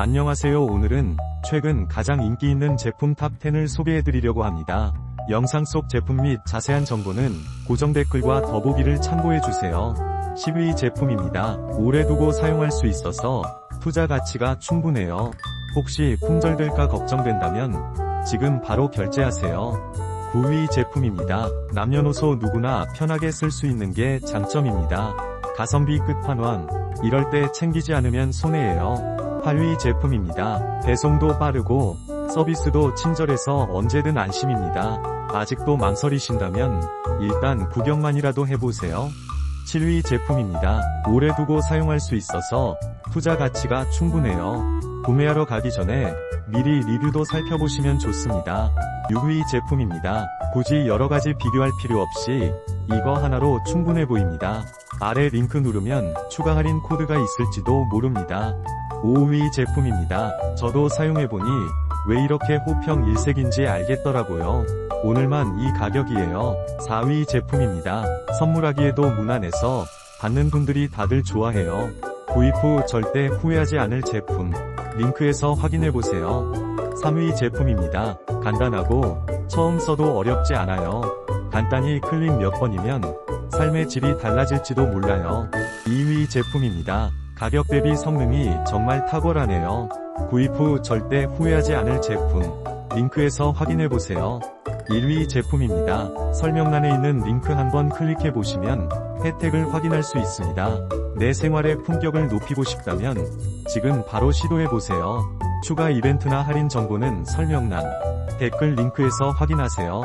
안녕하세요 오늘은 최근 가장 인기 있는 제품 탑10을 소개해드리려고 합니다. 영상 속 제품 및 자세한 정보는 고정 댓글과 더보기를 참고해주세요. 10위 제품입니다. 오래 두고 사용할 수 있어서 투자 가치가 충분해요. 혹시 품절될까 걱정된다면 지금 바로 결제하세요. 9위 제품입니다. 남녀노소 누구나 편하게 쓸 수 있는 게 장점입니다. 가성비 끝판왕. 이럴 때 챙기지 않으면 손해예요. 8위 제품입니다. 배송도 빠르고 서비스도 친절해서 언제든 안심입니다. 아직도 망설이신다면 일단 구경만이라도 해보세요. 7위 제품입니다. 오래 두고 사용할 수 있어서 투자 가치가 충분해요. 구매하러 가기 전에 미리 리뷰도 살펴보시면 좋습니다. 6위 제품입니다. 굳이 여러가지 비교할 필요 없이 이거 하나로 충분해 보입니다. 아래 링크 누르면 추가 할인 코드가 있을지도 모릅니다. 5위 제품입니다. 저도 사용해보니 왜 이렇게 호평 일색인지 알겠더라고요. 오늘만 이 가격이에요. 4위 제품입니다. 선물하기에도 무난해서 받는 분들이 다들 좋아해요. 구입 후 절대 후회하지 않을 제품. 링크에서 확인해보세요. 3위 제품입니다. 간단하고 처음 써도 어렵지 않아요. 간단히 클릭 몇 번이면 삶의 질이 달라질지도 몰라요. 2위 제품입니다. 가격 대비 성능이 정말 탁월하네요. 구입 후 절대 후회하지 않을 제품. 링크에서 확인해보세요. 1위 제품입니다. 설명란에 있는 링크 한번 클릭해보시면 혜택을 확인할 수 있습니다. 내 생활의 품격을 높이고 싶다면 지금 바로 시도해보세요. 추가 이벤트나 할인 정보는 설명란, 댓글 링크에서 확인하세요.